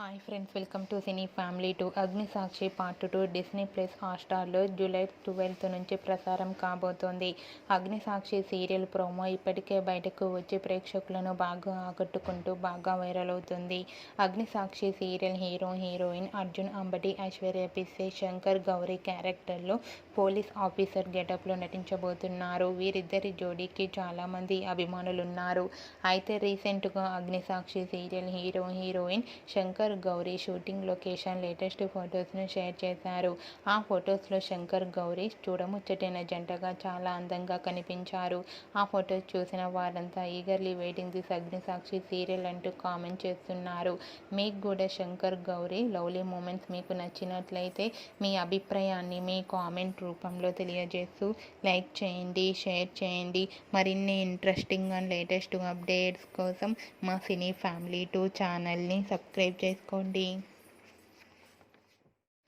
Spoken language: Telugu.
Hi friends welcome to cine family two Agni Sakshi part two. Disney plus హాట్స్టార్లో July twelfth నుంచి ప్రసారం కాబోతోంది. అగ్ని సాక్షి సీరియల్ ప్రోమో ఇప్పటికే బయటకు వచ్చి ప్రేక్షకులను బాగా ఆకట్టుకుంటూ బాగా వైరల్ అవుతుంది. Agni Sakshi serial hero heroine Arjun Ambati Aishwarya Pisse Shankar Gauri క్యారెక్టర్లో పోలీస్ ఆఫీసర్ గెటప్లో నటించబోతున్నారు. వీరిద్దరి జోడీకి చాలామంది అభిమానులున్నారు. అయితే రీసెంట్గా Agni Sakshi serial hero heroine Shankar Shankar Gauri shooting location latest ఫొటోస్ను share చేశారు. ఆ ఫొటోస్లో శంకర్ గౌరీ చూడముచ్చటైన జంటగా చాలా అందంగా కనిపించారు. ఆ ఫొటోస్ చూసిన వారంతా ఈగర్లీ వెయిటింగ్ దిస్ అగ్ని సాక్షి సీరియల్ అంటూ కామెంట్ చేస్తున్నారు. మీకు కూడా శంకర్ గౌరీ లవ్లీ మూమెంట్స్ మీకు నచ్చినట్లయితే మీ అభిప్రాయాన్ని మీ కామెంట్ రూపంలో తెలియజేస్తూ లైక్ చేయండి షేర్ చేయండి. మరిన్ని ఇంట్రెస్టింగ్ అండ్ లేటెస్ట్ అప్డేట్స్ కోసం మా సినీ ఫ్యామిలీ టూ ఛానల్ని సబ్స్క్రైబ్ చేసి చేసుకోండి